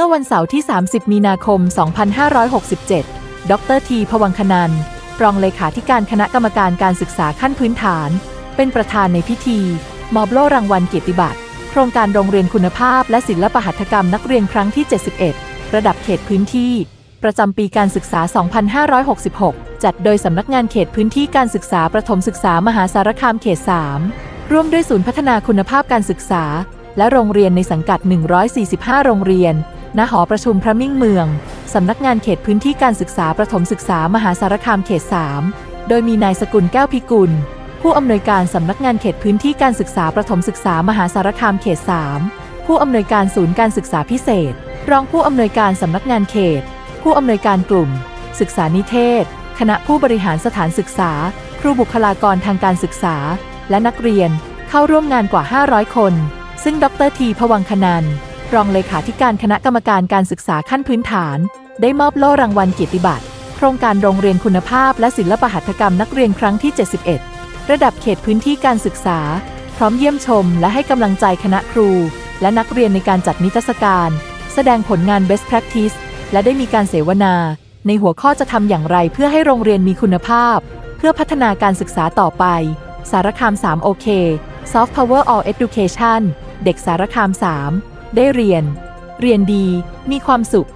มื่อวันเสาร์ที่ 30 มีนาคม 2567 ดรทีพวังคนัน รองเลขาธิการคณะกรรมการการศึกษาขั้นพื้นฐาน เป็นประธานในพิธี มอบโล่รางวัลเกียรติบัตร โครงการโรงเรียนคุณภาพและศิลปหัตถกรรมนักเรียนครั้งที่ 71 ระดับเขตพื้นที่ ประจำปีการศึกษา 2566 จัดโดยสำนักงานเขตพื้นที่การศึกษาประถมศึกษามหาสารคามเขต 3 ร่วมด้วยศูนย์พัฒนาคุณภาพการศึกษา และโรงเรียนในสังกัด 145 โรงเรียน ณหอประชุมพระมิ่งเมือง สำนักงานเขตพื้นที่การศึกษาประถมศึกษามหาสารคามเขต 3 โดยมีนายสกุลแก้วพิกุล ผู้อำนวยการสำนักงานเขตพื้นที่การศึกษาประถมศึกษามหาสารคามเขต 3 ผู้อำนวยการศูนย์การศึกษาพิเศษ รองผู้อำนวยการสำนักงานเขต ผู้อำนวยการกลุ่ม ศึกษานิเทศ คณะผู้บริหารสถานศึกษา ครูบุคลากรทางการศึกษา และนักเรียนเข้าร่วมงานกว่า 500 คน ซึ่งดรทีพวังคนัน รองเลขาธิการคณะกรรมการการศึกษาขั้นพื้นฐาน ได้มอบโล่รางวัลเกียรติบัตร โครงการโรงเรียนคุณภาพและศิลปหัตถกรรมนักเรียนครั้งที่ 71 ระดับเขตพื้นที่การศึกษา พร้อมเยี่ยมชม และให้กำลังใจคณะครู และนักเรียนในการจัดนิทรรศการ แสดงผลงาน best practice และได้มีการเสวนา ในหัวข้อจะทำอย่างไรเพื่อให้โรงเรียนมีคุณภาพ เพื่อพัฒนาการศึกษาต่อไป สารคาม3โอเค Soft Power All Education เด็กสารคาม 3 ได้เรียน เรียนดี มีความสุข